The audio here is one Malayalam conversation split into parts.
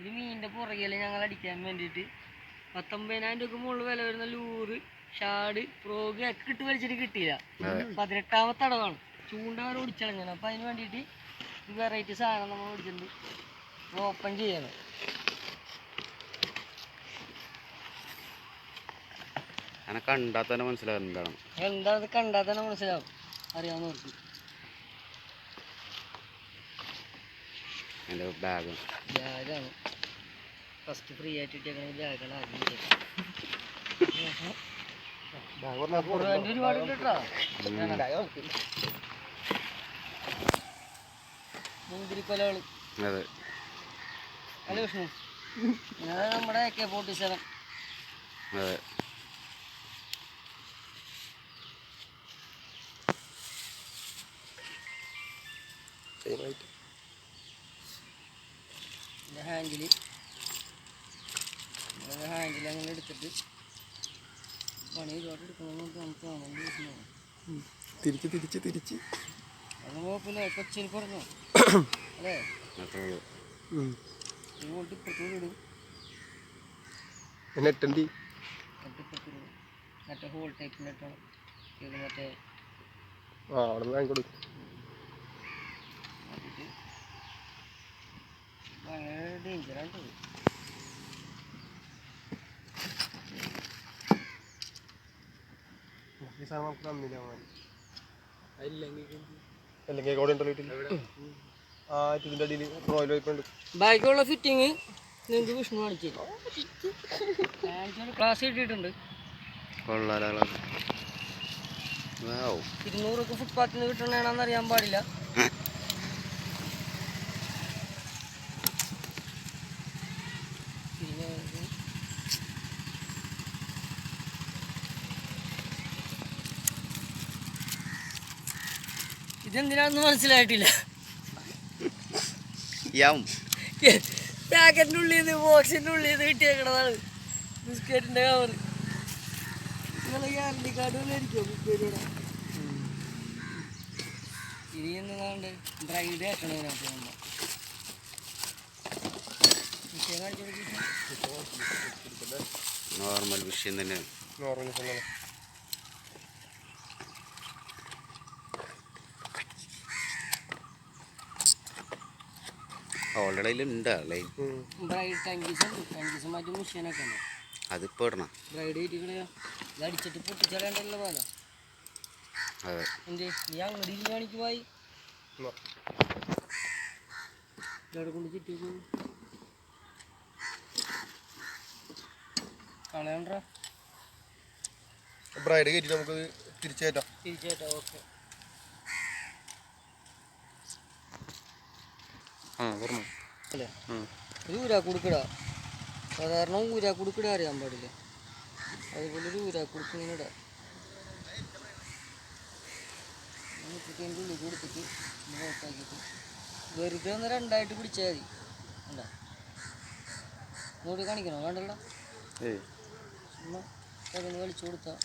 ഇത് മീനിന്റെ പുറകിൽ ഞങ്ങൾ അടിക്കാൻ വേണ്ടിയിട്ട്. പത്തൊമ്പതിനായിരം രൂപ മുകളിൽ വില വരുന്ന ലൂറ് ഷാഡ് പ്രോഗ് ഒക്കെ ഇട്ട് വലിച്ചിട്ട് കിട്ടിയില്ല. പതിനെട്ടാമത്തെ അടവാണ്. ചൂണ്ട വരെ ഓടിച്ചളഞ്ഞാണ് അപ്പൊ അതിന് വേണ്ടിയിട്ട് വെറൈറ്റി സാധനം നമ്മൾ ഓടിച്ചിട്ടുണ്ട് ഓപ്പൺ ചെയ്യണം. അങ്ങനെ കണ്ടാൽ തന്നെ മനസ്സിലാവും എന്താണ്. എന്താണെന്ന് കണ്ടാൽ തന്നെ മനസ്സിലാവും. അറിയാവുന്നവർക്ക് എന്റെ ബാഗ് ബാഗാണ് ഫസ്റ്റ് ഫ്രീ ആയിട്ട് ഇട്ടേക്കണ ബാഗാണ് ആദ്യം ഇട്ടേക്കുന്നത്. ഒരുപാട് ഉണ്ട് കേട്ടോ മുന്തിരിക്കൊലകൾ അതെ. അല്ല വിഷ്ണു? അത് നമ്മുടെ കെ ഫോർട്ടി സെവൻ അതെ ഇതിന്റെ ഹാൻഡിൽ ഹാൻഡിൽ അങ്ങനെ എടുത്തിട്ട് പണി ഒരുപാട് എടുക്കണമെന്ന് നമുക്ക് അങ്ങനെ തിരിച്ച് തിരിച്ച് തിരിച്ച്. അത് കുഴപ്പമില്ല കൊച്ചിയിൽ പറഞ്ഞു അല്ലേ? അപ്പോൾ ഈ വോട്ട് ഇപ്പുറത്ത് വിടും നെട്ടണ്ടി എന്നിട്ട് ഇപ്പുറത്ത് വിടും മറ്റേ ഹോൾ ടൈപ്പ് നെറ്റാണ് ഇത് മറ്റേ ആ അവിടെ നിന്ന് വാങ്ങിക്കൊടു ഭയങ്കര ഡേഞ്ചറാണ് സാധനം നമുക്ക് തന്നില്ല അവൻ അല്ലെങ്കിൽ കൂടെ ഉണ്ടല്ലോ വീട്ടിൽ ആ ഇതിന്റെ അടിയിൽ റോയൽ വൈപ്പ് ഉണ്ട് ബാക്കിയുള്ള ഫിറ്റിങ് നിങ്ങൾക്ക് വിഷ്ണു കാണിച്ചു ക്ലാസ് കിട്ടിയിട്ടുണ്ട് കൊള്ളാലോ വാവ് ഇരുന്നൂറൊക്കെ ഫുട്പാത്തിൽ നിന്ന് കിട്ടണേണെന്ന് അറിയാൻ പാടില്ല പിന്നെ ഇത് ഇതെന്തിനാണെന്ന് മനസ്സിലായിട്ടില്ല. യം. പാക്കറ്റിന്റെ ഉള്ളിൽ നിന്ന് ബോക്സിന്റെ ഉള്ളിൽ നിന്ന് കിട്ടിയേക്കണതാണ് ബിസ്ക്കറ്റിന്റെ കവർ നിങ്ങളെ ഗ്യാരണ്ടി കാർഡ് മേടിക്കോ ബിസ്ക്കറ്റ് ഇനി എന്താണ്ട് ഡ്രൈഡ് ആക്കണം ഇതിനകത്ത് നമ്മൾ നോർമൽ വിഷയം തന്നെ. നോർമൽ ഓൾറെഡി അതിലുണ്ട് അല്ലേ ബ്രൈഡ് ടങ്കീസ് ഉണ്ട് ടങ്കീസ് മാറ്റി മെഷീനൊക്കെ ഉണ്ട്. അതിപ്പോൾ ഇടണം. ബ്രൈഡ് കിട്ടിക്കളയാ ഇത് അടിച്ചിട്ട് പൊട്ടിച്ചളയണ്ടല്ലോ പോലെ അതെ. എന്ത്? നീ അങ്ങോട്ട് ഇരിഞ്ഞ് കാണിക്കുമായി ഇവിടെ കൊണ്ട് ചുറ്റി കളയണ്ട. ബ്രൈഡ് കയറ്റി നമുക്ക് തിരിച്ചേറ്റാം. തിരിച്ചേട്ടാ ഓക്കെ. ആ പറഞ്ഞു അല്ലേ? ഒരു ഊരാ കുടുക്കിടാ. സാധാരണ ഊരാ കുടുക്കിട അറിയാൻ പാടില്ല. അതുപോലെ ഒരു ഊരാ ഇങ്ങനെ ഇടാം മുപ്പത്തി അതിന്റെ ഉള്ളിൽ കൊടുത്തിട്ട് ഓട്ടാക്കിയിട്ട് വെറുതെ ഒന്ന് രണ്ടായിട്ട് പിടിച്ചാൽ മതി. കണ്ടാ? ഇങ്ങോട്ട് കാണിക്കണോ? വേണ്ടല്ലോ ചുമ്മാ കടന്ന് വലിച്ചു കൊടുത്താൽ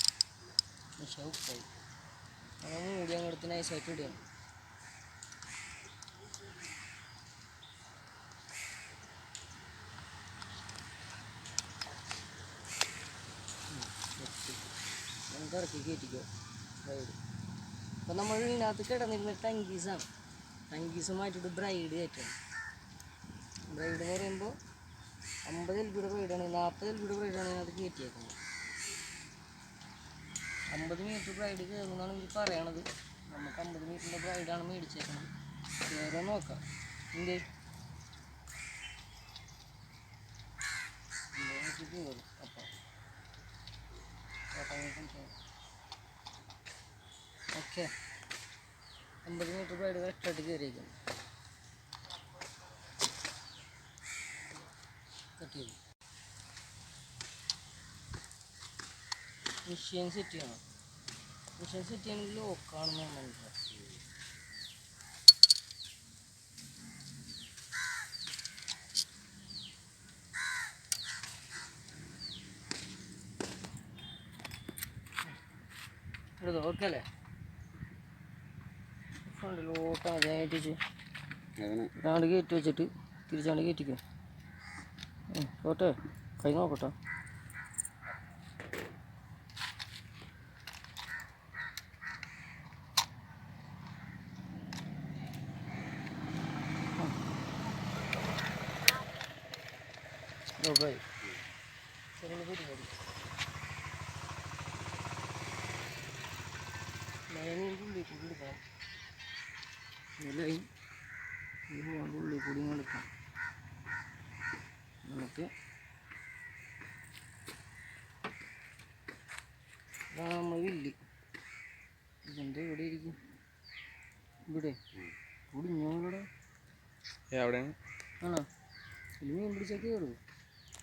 അങ്ങനെ മൂടി അങ്ങോട്ട് നൈസായിട്ട് ഇടുകയാണ് നമുക്ക് ഇറക്കി കയറ്റിക്കോ. ബ്രൈഡ്. അപ്പം നമ്മൾ ഇതിനകത്ത് കിടന്നിരുന്ന ടങ്കീസാണ് ടങ്കീസ് മാറ്റിയിട്ട് ബ്രൈഡ് കയറ്റണം. ബ്രൈഡ് എന്ന് പറയുമ്പോൾ അമ്പത് എൽ ബിയുടെ ബ്രൈഡാണ് നാൽപ്പത് എൽ ബിയുടെ ബ്രൈഡാണ് ഇതിനകത്ത് കയറ്റിയേക്കുന്നത്. അമ്പത് മീറ്റർ ബ്രൈഡ് കയറുന്നതാണ് എനിക്ക് പറയണത്. നമുക്ക് അമ്പത് മീറ്ററിന്റെ ബ്രൈഡാണ് മേടിച്ചേക്കുന്നത് കയറാൻ നോക്കാം. എന്തേ കയറും. ഓക്കെ. അമ്പത് മീറ്റർ ബ്രൈഡ് കറക്റ്റായിട്ട് കയറിയിരിക്കുന്നു കട്ട് ചെയ്തു മിഷ്യൻ സെറ്റ് ചെയ്യണം. മിഷ്യൻ സെറ്റ് ചെയ്യണമെങ്കിൽ ലോക്കാണെന്ന് മനസ്സിലാക്കി ഓക്കെ അല്ലേ? ഫ്രണ്ടിലോട്ട് ആദ്യമായിട്ട് അങ്ങനെ ഇതാണ്ട് കയറ്റി വെച്ചിട്ട് തിരിച്ചാണ്ട് കയറ്റിക്കും. പോട്ടെ. കൈ നോക്കട്ടെ. ഓക്കെ ചെറിയ പരിപാടി മഴനീരുള്ളിൽ കൂടി എടുക്കാം ഇലയും മോളുടെ ഉള്ളിൽ കൂടി എടുക്കാം നമുക്ക് ഇതാണ് നമ്മൾ വില്ല് ഇതെന്താ ഇവിടെ ഇരിക്കും? ഇവിടെ? കുടിഞ്ഞോടെ എവിടെയാണ് ആണോ? ഇതിൽ മീൻ പിടിച്ചൊക്കെ കയറും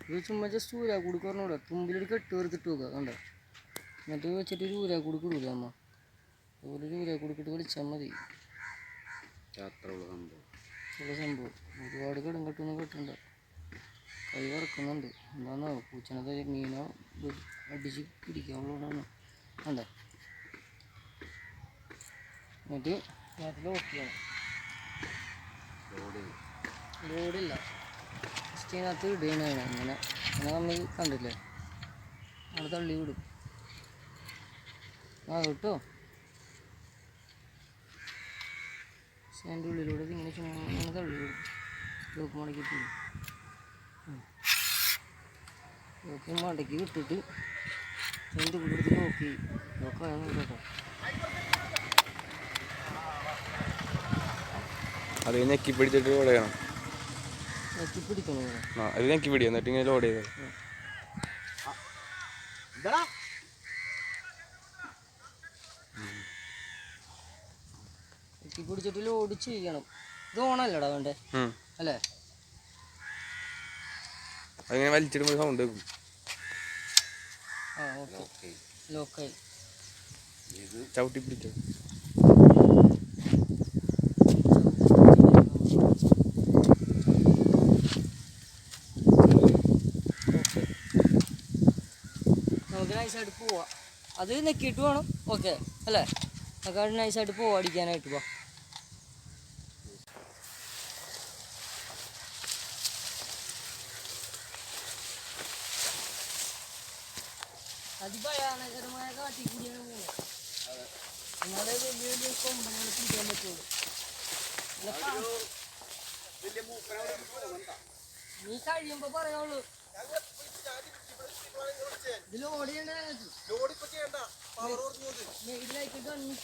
ഇത് ചുമ്മാ ജസ്റ്റ് ഊരാ പറഞ്ഞൂടെ തുമ്പിലൊരു കെട്ട് വേർത്തിട്ട് നോക്കുക കണ്ട? എന്നിട്ട് വെച്ചിട്ട് ഒരു ഊരാ കിടൂല അമ്മ. അതുപോലെ ഒരു ഊരാ കൊടുക്കിട്ട് വിളിച്ചാൽ മതി. യാത്രയുള്ള സംഭവം. ഉള്ള സംഭവം. ഒരുപാട് കടം കെട്ടുന്ന കെട്ടണ്ട കൈ വറക്കുന്നുണ്ട്. എന്താണോ പൂച്ചനത് മീനോ അടിച്ച് പിടിക്കാനുള്ളതാണ് അതെ എന്നിട്ട് അതിൽ ഓക്കെയാണ് ലോഡില്ല ജസ്റ്റ് ഇതിനകത്ത് ഇടുകയാണ് അങ്ങനെ അങ്ങനെ നമ്മൾ കണ്ടില്ലേ? അവിടെ തള്ളി വിടും. ആ കിട്ടോ? അതിന്റെ ഉള്ളിലൂടെ ഇത് ഇങ്ങനെ ചുമ്മാ തള്ളി വിടും ലോക്ക് മടക്കിയിട്ട് ലോക്ക് മുടക്കി വിട്ടിട്ട് അതിന്റെ ഉള്ളിൽ നോക്കി. നോക്കാൻ കേട്ടോ. അത് ഞെക്കി പിടിച്ചിട്ട് ലോഡ് ചെയ്യണം. ഞെക്കി പിടിക്കണം. ആ അത് ഞെക്കി പിടി എന്നിട്ട് ഇങ്ങനെ ലോഡ് ചെയ്തത് നോക്കി പിടിച്ചിട്ട് ലോഡ് ചെയ്യണം ഇത് ഓണല്ലടാ വേണ്ടേ. അല്ലേ? അതിങ്ങനെ വലിച്ചിടുമ്പോൾ സൗണ്ട് കേൾക്കും. ആ ഓക്കെ. ലോക്കായി. ചവിട്ടി പിടിച്ചോ. നമുക്ക് നൈസായിട്ട് പോവാം. അത് നെക്കിയിട്ട് വേണം. ഓക്കെ. അല്ലേ? നമുക്ക് അവിടെ നൈസായിട്ട് പോവാം അടിക്കാനായിട്ട്. പോവാം അതിഭയാനകരമായ കാട്ടിൽ കൂടിയാണ് പോകുന്നത് എന്നാലേ വലിയ വലിയ കൊമ്പങ്ങൾ പിടിക്കാൻ പറ്റുള്ളൂ നീ കഴിയുമ്പോ പറയുള്ളൂ. ഇതിൽ ഓടിയണ്ട ഇതിലേക്ക് ഗണ്ണി